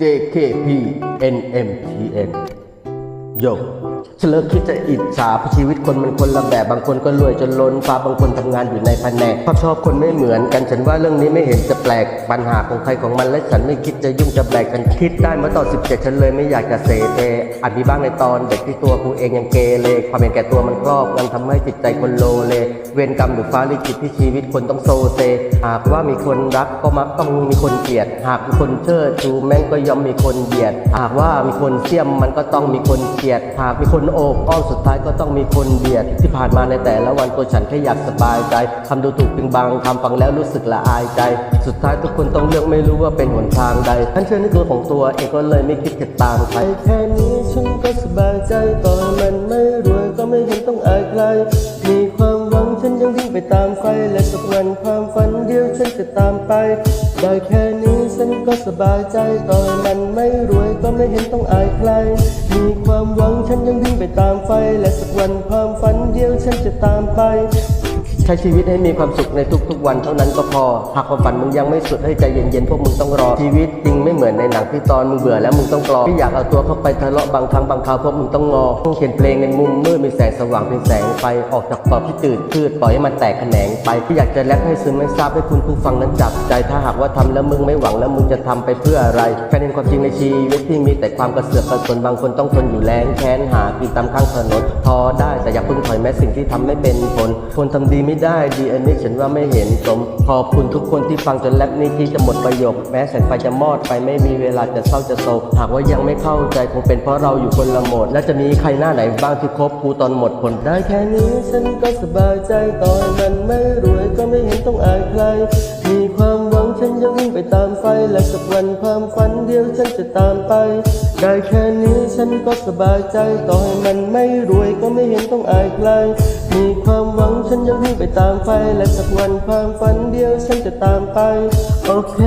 JKP NMTN โยก ฉันเลิกคิดจะอิจฉาเพราะชีวิตคนมันคนละแบบบางคนก็รวยจนล้นฟ้าบางคนทำงานอยู่ในแผนกความชอบคนไม่เหมือนกันฉันว่าเรื่องนี้ไม่เห็นจะแปลกปัญหาของใครของมันและฉันไม่คิดจะยุ่งจะแบกฉันคิดได้เมื่อตอน17 ฉันเลยไม่อยากจะเสเพอาจมีบ้างในตอนเด็กที่ตัวกูเองยังเกเรความเห็นแก่ตัวมันครอบงำทำให้จิตใจคนโลเล เวรกรรมหรือฟ้าลิขิตที่ชีวิตคนต้องโซเซ หากว่ามีคนรักก็มักต้องมีคนเกลียด หากมีคนเชิดชูแม่งก็ย่อมมีคนเหยียด หากว่ามีคนเสี่ยมมันก็ต้องมีคนเกลียดหากมีคนโอบอ้อมสุดท้ายก็ต้องมีคนเบียดที่ผ่านมาในแต่ละวันตัวฉันแค่อยากสบายใจทำดูถูกเป็นบางคำฟังแล้วรู้สึกละอายใจ สุดท้ายทุกคนต้องเลือกไม่รู้ว่าเป็นหนทางใดฉันเชื่อในตัวของตัวเองก็เลยไม่คิดจะตามใครแค่นี้ฉันก็สบายใจต่อมันไม่รวยก็ไม่เห็นต้องอายใครมีความหวังฉันยังวิ่งไปตามไฟและสักวันความฝันเดียวฉันจะตามไป ได้แค่นี้ฉันก็สบายใจต่อมันไม่รวยก็ไม่เห็นต้องอายใคร มีความหวังฉันยังวิ่งไปตามไฟ และสักวันความฝันเดียวฉันจะตามไป ช้ชีวิตให้มีความสุขในทุกๆวันเท่านั้นก็พอ หากความฝันมึงยังไม่สุดให้ใจเย็นๆพวกมึงต้องรอชีวิตจริงไม่เหมือนในหนังที่ตอนมึงเบื่อแล้วมึงต้องกรอที่อยากเอาตัวเข้าไปทะเลาะบางครั้งบางคราวพวกมึงต้องงอเขียนเพลงในมุมมืดมีแสงสว่างเป็นแสงไฟออกจากปอบที่ตื่นพืดปล่อยให้มันแตกแขนงไปที่อยากจะแรปให้ซึมให้ทราบให้คุณผู้ฟังนั้นจับใจถ้าหากว่าทำแล้วมึงไม่หวังแล้วมึงจะทำไปเพื่ออะไรแค่เห็นความจริงในชีวิตที่มีแต่ความกระเสือกกระสนบางคนต้องทนอยู่แรงแค้นหากินตามข้างถนนพอได้แต่อย่าเพิ่งถอยแม้สิ่งที่ทำไม่เป็นผลคนทำดีไม่ได้ดีอันนี้ฉันว่าไม่เห็นสมขอบคุณทุกคนที่ฟังจนแรปนี้ที่จะหมดประโยค แม้แสงไฟจะมอดไปไม่มีเวลาจะเศร้าจะโศกหากว่ายังไม่เข้าใจคงเป็นเพราะเราอยู่คนละโหมดและจะมีใครหน้าไหนบ้างที่คบกูตอนหมดผลได้แค่นี้ฉันก็สบายใจตอนมันไม่รวยก็ไม่เห็นต้องอายใคร ฉันยังวิ่งไปตามไฟและสักวันความฝันเดียวฉันจะตามไป ได้แค่นี้ฉันก็สบายใจ ต่อให้มันไม่รวยก็ไม่เห็นต้องอายใคร มีความหวังฉันยังวิ่งไปตามไฟและสักวันความฝันเดียวฉันจะตามไป โอเค